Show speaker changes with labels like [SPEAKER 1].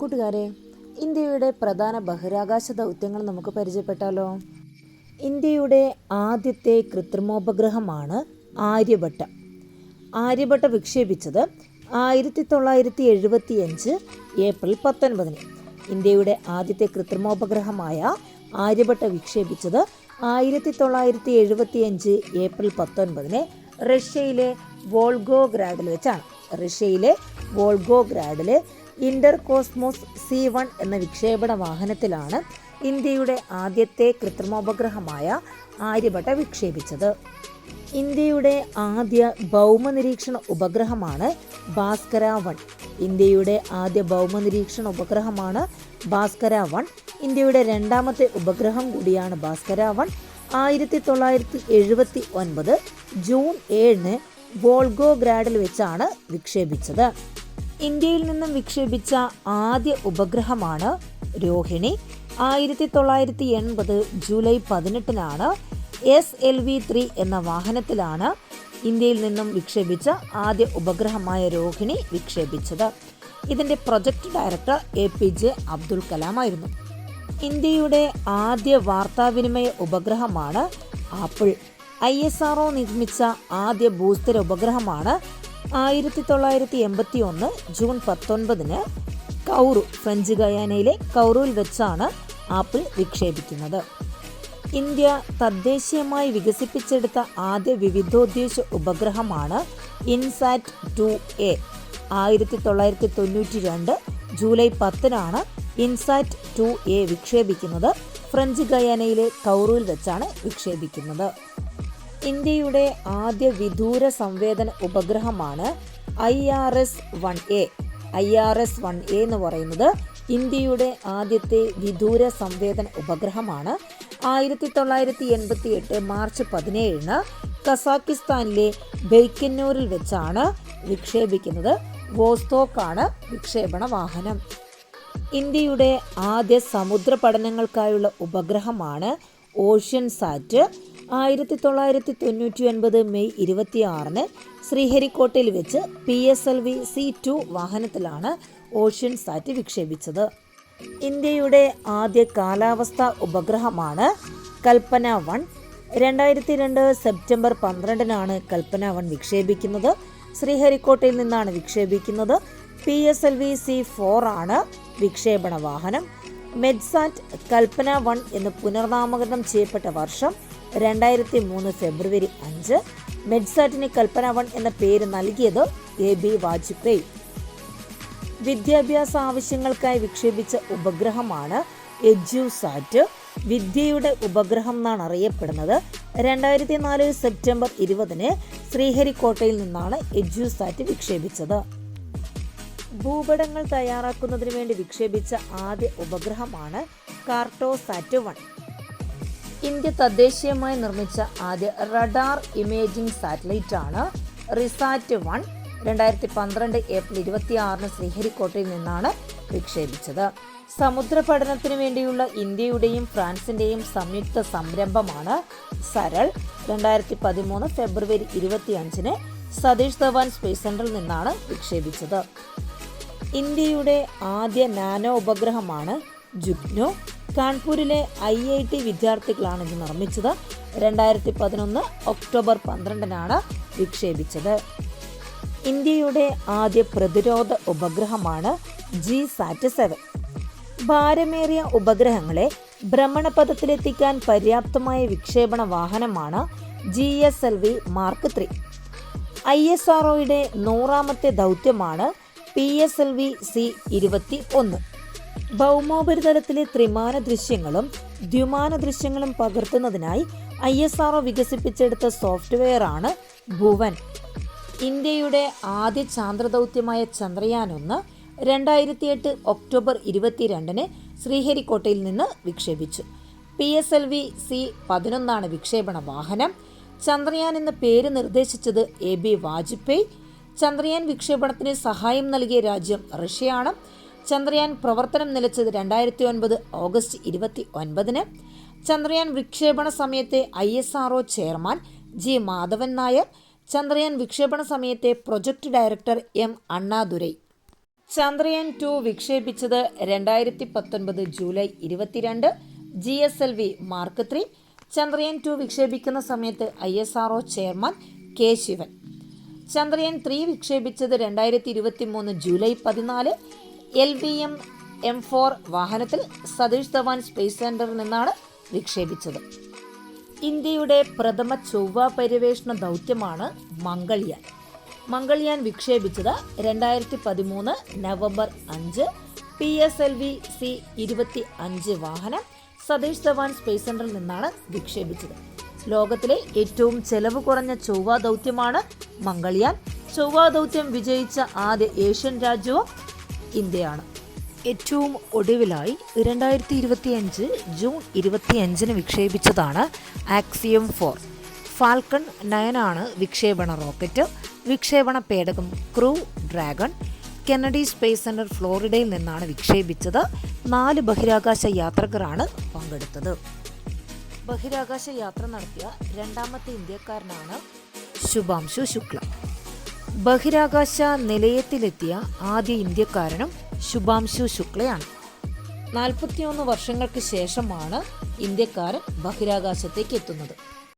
[SPEAKER 1] കൂട്ടുകാരെ ഇന്ത്യയുടെ പ്രധാന ബഹിരാകാശ ദൗത്യങ്ങൾ നമുക്ക് പരിചയപ്പെട്ടാലോ ഇന്ത്യയുടെ ആദ്യത്തെ കൃത്രിമോപഗ്രഹമാണ് ആര്യഭട്ട ആര്യഭട്ട വിക്ഷേപിച്ചത് ആയിരത്തി തൊള്ളായിരത്തി എഴുപത്തി അഞ്ച് ഏപ്രിൽ പത്തൊൻപതിന് ഇന്ത്യയുടെ ആദ്യത്തെ കൃത്രിമോപഗ്രഹമായ ആര്യഭട്ട വിക്ഷേപിച്ചത് ആയിരത്തി തൊള്ളായിരത്തി എഴുപത്തി അഞ്ച് ഏപ്രിൽ പത്തൊൻപതിന് റഷ്യയിലെ വോൾഗോഗ്രാഡിൽ വെച്ചാണ് റഷ്യയിലെ വോൾഗോഗ്രാഡിലെ ഇന്റർ കോസ്മോസ് സി വൺ എന്ന വിക്ഷേപണ വാഹനത്തിലാണ് ഇന്ത്യയുടെ ആദ്യത്തെ കൃത്രിമോപഗ്രഹമായ ആര്യഭട്ട വിക്ഷേപിച്ചത് ഇന്ത്യയുടെ ആദ്യ ഭൗമനിരീക്ഷണ ഉപഗ്രഹമാണ് ഭാസ്കര വൺ ഇന്ത്യയുടെ ആദ്യ ഭൗമനിരീക്ഷണ ഉപഗ്രഹമാണ് ഭാസ്കര വൺ ഇന്ത്യയുടെ രണ്ടാമത്തെ ഉപഗ്രഹം കൂടിയാണ് ഭാസ്കര വൺ ആയിരത്തി തൊള്ളായിരത്തി എഴുപത്തി ഒൻപത് ജൂൺ ഏഴിന് വോൾഗോഗ്രാഡിൽ വെച്ചാണ് വിക്ഷേപിച്ചത് ഇന്ത്യയിൽ നിന്നും വിക്ഷേപിച്ച ആദ്യ ഉപഗ്രഹമാണ് രോഹിണി ആയിരത്തി തൊള്ളായിരത്തി എൺപത് ജൂലൈ പതിനെട്ടിനാണ് എസ് എൽ വി ത്രീ എന്ന വാഹനത്തിലാണ് ഇന്ത്യയിൽ നിന്നും വിക്ഷേപിച്ച ആദ്യ ഉപഗ്രഹമായ രോഹിണി വിക്ഷേപിച്ചത് ഇതിൻ്റെ project director A P J Abdul കലാമായിരുന്നു ഇന്ത്യയുടെ ആദ്യ വാർത്താവിനിമയ ഉപഗ്രഹമാണ് ആപ്പിൾ ഐ എസ് ആർഒ നിർമ്മിച്ച ആദ്യ ബൂസ്റ്റർ ഉപഗ്രഹമാണ് ആയിരത്തി തൊള്ളായിരത്തി എൺപത്തി ഒന്ന് ജൂൺ പത്തൊൻപതിന് കൗറു ഫ്രഞ്ച് ഗയാനയിലെ കൗറുവിൽ വെച്ചാണ് ആപ്പിൾ വിക്ഷേപിക്കുന്നത് ഇന്ത്യ തദ്ദേശീയമായി വികസിപ്പിച്ചെടുത്ത ആദ്യ വിവിധോദ്ദേശ ഉപഗ്രഹമാണ് ഇൻസാറ്റ് ടു എ ആയിരത്തി തൊള്ളായിരത്തി തൊണ്ണൂറ്റി രണ്ട് ജൂലൈ പത്തിനാണ് ഇൻസാറ്റ് ടു എ വിക്ഷേപിക്കുന്നത് ഫ്രഞ്ച് ഗയാനയിലെ കൗറുവിൽ വെച്ചാണ് വിക്ഷേപിക്കുന്നത് ഇന്ത്യയുടെ ആദ്യ വിദൂര സംവേദന ഉപഗ്രഹമാണ് I R S one A I R S one A എന്ന് പറയുന്നത് ഇന്ത്യയുടെ ആദ്യത്തെ വിദൂര സംവേദന ഉപഗ്രഹമാണ് ആയിരത്തി തൊള്ളായിരത്തി എൺപത്തി എട്ട് മാർച്ച് പതിനേഴിന് കസാക്കിസ്ഥാനിലെ ബെയ്ക്കന്നൂരിൽ വെച്ചാണ് വിക്ഷേപിക്കുന്നത് വോസ്തോക്കാണ് വിക്ഷേപണ വാഹനം ഇന്ത്യയുടെ ആദ്യ സമുദ്ര പഠനങ്ങൾക്കായുള്ള ഉപഗ്രഹമാണ് ഓഷ്യൻ സാറ്റ് ആയിരത്തി തൊള്ളായിരത്തി തൊണ്ണൂറ്റി ഒൻപത് മെയ് ഇരുപത്തിയാറിന് ശ്രീഹരിക്കോട്ടയിൽ വെച്ച് P S L V C two വാഹനത്തിലാണ് ഓഷ്യൻ സാറ്റ് വിക്ഷേപിച്ചത് ഇന്ത്യയുടെ ആദ്യ കാലാവസ്ഥാ ഉപഗ്രഹമാണ് കൽപ്പന വൺ രണ്ടായിരത്തി രണ്ട് സെപ്റ്റംബർ പന്ത്രണ്ടിനാണ് കൽപ്പന വൺ വിക്ഷേപിക്കുന്നത് ശ്രീഹരിക്കോട്ടയിൽ നിന്നാണ് വിക്ഷേപിക്കുന്നത് P S L V C four ആണ് വിക്ഷേപണ വാഹനം മെഡ്സാറ്റ് കൽപ്പന വൺ എന്ന് പുനർനാമകരണം ചെയ്യപ്പെട്ട വർഷം രണ്ടായിരത്തി മൂന്ന് ഫെബ്രുവരി അഞ്ച് മെഡ്സാറ്റിന് കൽപ്പന വൺ എന്ന പേര് നൽകിയത് എ ബി വാജ്പേയി വിദ്യാഭ്യാസ ആവശ്യങ്ങൾക്കായി വിക്ഷേപിച്ച ഉപഗ്രഹമാണ് എജ്യുസാറ്റ് വിദ്യയുടെ ഉപഗ്രഹം എന്നാണ് അറിയപ്പെടുന്നത് രണ്ടായിരത്തി നാല് സെപ്റ്റംബർ ഇരുപതിന് ശ്രീഹരിക്കോട്ടയിൽ നിന്നാണ് എജ്യുസാറ്റ് വിക്ഷേപിച്ചത് ഭൂപടങ്ങൾ തയ്യാറാക്കുന്നതിന് വേണ്ടി വിക്ഷേപിച്ച ആദ്യ ഉപഗ്രഹമാണ് കാർട്ടോസാറ്റ് വൺ ഇന്ത്യ തദ്ദേശീയമായി നിർമ്മിച്ച ആദ്യ റഡാർ ഇമേജിംഗ് സാറ്റലൈറ്റ് ആണ് റിസാറ്റ് വൺ രണ്ടായിരത്തി പന്ത്രണ്ട് ഏപ്രിൽ ഇരുപത്തിയാറിന് ശ്രീഹരിക്കോട്ടയിൽ നിന്നാണ് വിക്ഷേപിച്ചത് സമുദ്ര പഠനത്തിനു വേണ്ടിയുള്ള ഇന്ത്യയുടെയും ഫ്രാൻസിന്റെയും സംയുക്ത സംരംഭമാണ് സരൾ രണ്ടായിരത്തി പതിമൂന്ന് ഫെബ്രുവരി ഇരുപത്തിയഞ്ചിന് സതീഷ് ധവാൻ സ്പേസ് സെന്ററിൽ നിന്നാണ് വിക്ഷേപിച്ചത് ഇന്ത്യയുടെ ആദ്യ നാനോ ഉപഗ്രഹമാണ് ജുഗ്നു കാൺപൂരിലെ ഐ ഐ ടി വിദ്യാർത്ഥികളാണ് ഇത് നിർമ്മിച്ചത് രണ്ടായിരത്തി പതിനൊന്ന് ഒക്ടോബർ പന്ത്രണ്ടിനാണ് വിക്ഷേപിച്ചത് ഇന്ത്യയുടെ ആദ്യ പ്രതിരോധ ഉപഗ്രഹമാണ് ജി സാറ്റ് സെവൻ ഭാരമേറിയ ഉപഗ്രഹങ്ങളെ ഭ്രമണപഥത്തിലെത്തിക്കാൻ പര്യാപ്തമായ വിക്ഷേപണ വാഹനമാണ് G S L V mark three I S ആർഒയുടെ നൂറാമത്തെ ദൗത്യമാണ് P S L V C ഇരുപത്തി ഒന്ന് ഭൗമോപരിതലത്തിലെ ത്രിമാന ദൃശ്യങ്ങളും ദ്വിമാന ദൃശ്യങ്ങളും പകർത്തുന്നതിനായി ഐ എസ് ആർ വികസിപ്പിച്ചെടുത്ത സോഫ്റ്റ്വെയറാണ് ഭുവൻ ഇന്ത്യയുടെ ആദ്യ ചാന്ദ്രദൗത്യമായ ചന്ദ്രയാൻ ഒന്ന് രണ്ടായിരത്തി എട്ട് ഒക്ടോബർ ഇരുപത്തിരണ്ടിന് ശ്രീഹരിക്കോട്ടയിൽ നിന്ന് വിക്ഷേപിച്ചു P S L V C പതിനൊന്നാണ് വിക്ഷേപണ വാഹനം ചന്ദ്രയാൻ എന്ന പേര് നിർദ്ദേശിച്ചത് എ ബി വാജ്പേയി ചന്ദ്രയാൻ വിക്ഷേപണത്തിന് സഹായം നൽകിയ രാജ്യം റഷ്യയാണ് ചന്ദ്രയാൻ പ്രവർത്തനം നിലച്ചത് രണ്ടായിരത്തി ഒൻപത് ഓഗസ്റ്റ് ഇരുപത്തി ഒൻപതിന് ചന്ദ്രയാൻ വിക്ഷേപണ സമയത്തെ I S R chairman G Madhavan Nair Chandrayaan വിക്ഷേപണ സമയത്തെ project director M Annadurai Chandrayaan two വിക്ഷേപിച്ചത് രണ്ടായിരത്തി പത്തൊൻപത് ജൂലൈ ഇരുപത്തിരണ്ട് G S L V mark three Chandrayaan two വിക്ഷേപിക്കുന്ന സമയത്ത് I S R chairman K Sivan Chandrayaan three വിക്ഷേപിച്ചത് രണ്ടായിരത്തി ഇരുപത്തി മൂന്ന് ജൂലൈ പതിനാല് L B M M four വാഹനത്തിൽ സതീഷ് ധവാൻ സ്പേസ് സെന്ററിൽ നിന്നാണ് വിക്ഷേപിച്ചത് ഇന്ത്യയുടെ പ്രഥമ ചൊവ്വ പര്യവേഷണ ദൗത്യമാണ് മംഗൾയാൻ മംഗൾയാൻ വിക്ഷേപിച്ചത് രണ്ടായിരത്തി പതിമൂന്ന് നവംബർ അഞ്ച് P S L V C ഇരുപത്തി അഞ്ച് വാഹനം സതീഷ് ധവാൻ സ്പേസ് സെന്ററിൽ നിന്നാണ് വിക്ഷേപിച്ചത് ലോകത്തിലെ ഏറ്റവും ചെലവ് കുറഞ്ഞ ചൊവ്വ ദൗത്യമാണ് മംഗൾയാൻ ചൊവ്വ ദൗത്യം വിജയിച്ച ആദ്യ ഏഷ്യൻ രാജ്യവും ഇന്ത്യയാണ് ഏറ്റവും ഒടുവിലായി രണ്ടായിരത്തി ഇരുപത്തിയഞ്ച് ജൂൺ ഇരുപത്തിയഞ്ചിന് വിക്ഷേപിച്ചതാണ് ആക്സിയം ഫോർ ഫാൽക്കൺ നയനാണ് വിക്ഷേപണ റോക്കറ്റ് വിക്ഷേപണ പേടകം crew dragon Kennedy space centre ഫ്ലോറിഡയിൽ നിന്നാണ് വിക്ഷേപിച്ചത് നാല് ബഹിരാകാശ യാത്രകരാണ് പങ്കെടുത്തത് ബഹിരാകാശ യാത്ര നടത്തിയ രണ്ടാമത്തെ ഇന്ത്യക്കാരനാണ് ശുഭാംശു ശുക്ല ബഹിരാകാശ നിലയത്തിലെത്തിയ ആദ്യ ഇന്ത്യക്കാരനും ശുഭാംശു ശുക്ലയാണ് നാൽപ്പത്തിയൊന്ന് വർഷങ്ങൾക്ക് ശേഷമാണ് ഇന്ത്യക്കാരൻ ബഹിരാകാശത്തേക്ക് എത്തുന്നത്